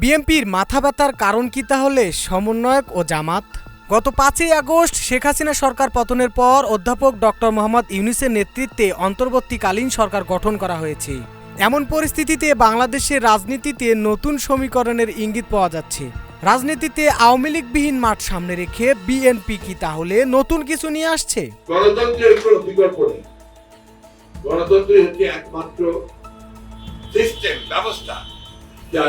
বিএনপির মাথা ব্যথার কারণ কি তাহলে? সমন্বয়ক ও জামাত? গত পাঁচই আগস্ট শেখ হাসিনা সরকার পতনের পর অধ্যাপক ডক্টর মোহাম্মদ ইউনিসের নেতৃত্বে অন্তর্বর্তীকালীন সরকার গঠন করা হয়েছে। এমন পরিস্থিতিতে বাংলাদেশের রাজনীতিতে নতুন সমীকরণের ইঙ্গিত পাওয়া যাচ্ছে। রাজনীতিতে আওয়ামী লীগবিহীন মাঠ সামনে রেখে বিএনপি কি তাহলে নতুন কিছু নিয়ে আসছে? গণতন্ত্রের বিকল্প নেই। গণতন্ত্রই হচ্ছে একমাত্র সিস্টেম ব্যবস্থা, যা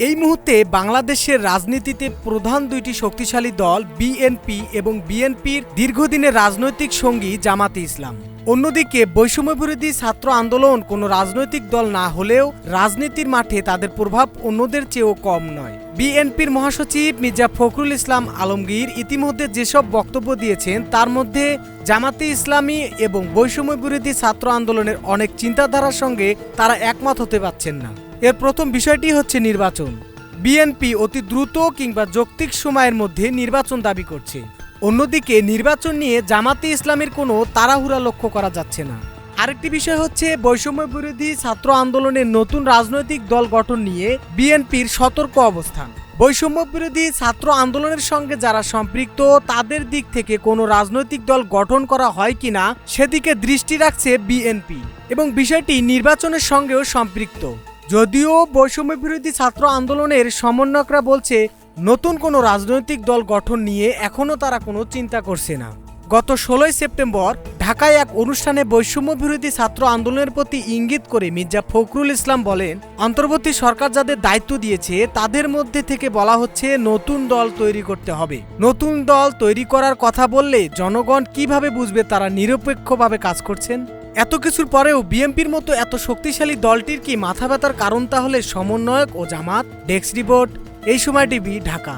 এই মুহূর্তে বাংলাদেশের রাজনীতিতে প্রধান দুইটি শক্তিশালী দল বিএনপি এবং বিএনপির দীর্ঘদিনের রাজনৈতিক সঙ্গী জামাতে ইসলাম। অন্যদিকে বৈষম্য বিরোধী ছাত্র আন্দোলন কোনো রাজনৈতিক দল না হলেও রাজনীতির মাঠে তাদের প্রভাব অন্যদের চেয়েও কম নয়। বিএনপির মহাসচিব মির্জা ফখরুল ইসলাম আলমগীর ইতিমধ্যে যেসব বক্তব্য দিয়েছেন, তার মধ্যে জামাতে ইসলামী এবং বৈষম্য বিরোধী ছাত্র আন্দোলনের অনেক চিন্তাধারার সঙ্গে তারা একমত হতে পারছেন না। এর প্রথম বিষয়টি হচ্ছে নির্বাচন। বিএনপি অতি দ্রুত কিংবা যৌক্তিক সময়ের মধ্যে নির্বাচন দাবি করছে। অন্যদিকে নির্বাচন নিয়ে জামাতে ইসলামের কোনো তাড়াহুড়া লক্ষ্য করা যাচ্ছে না। আরেকটি বিষয় হচ্ছে, বৈষম্য বিরোধী ছাত্র আন্দোলনের নতুন রাজনৈতিক দল গঠন নিয়ে বিএনপির সতর্ক অবস্থান। বৈষম্য বিরোধী ছাত্র আন্দোলনের সঙ্গে যারা সম্পৃক্ত, তাদের দিক থেকে কোনো রাজনৈতিক দল গঠন করা হয় কিনা, সেদিকে দৃষ্টি রাখছে বিএনপি এবং বিষয়টি নির্বাচনের সঙ্গেও সম্পৃক্ত। যদিও বৈষম্য বিরোধী ছাত্র আন্দোলনের সমন্বয়করা বলছে নতুন কোনো রাজনৈতিক দল গঠন নিয়ে এখনও তারা কোনো চিন্তা করছে না। গত ষোলোই সেপ্টেম্বর ঢাকায় এক অনুষ্ঠানে বৈষম্য বিরোধী ছাত্র আন্দোলনের প্রতি ইঙ্গিত করে মির্জা ফখরুল ইসলাম বলেন, অন্তর্বর্তী সরকার যাদের দায়িত্ব দিয়েছে, তাদের মধ্যে থেকে বলা হচ্ছে নতুন দল তৈরি করতে হবে। নতুন দল তৈরি করার কথা বললে জনগণ কীভাবে বুঝবে তারা নিরপেক্ষভাবে কাজ করছেন? এত কিছুর পরেও বিএনপির মতো এত শক্তিশালী দলটির কি মাথা ব্যথার কারণ তাহলে সমন্বয়ক ও জামাত? ডেস্ক রিপোর্ট এই সময় টিভি ঢাকা।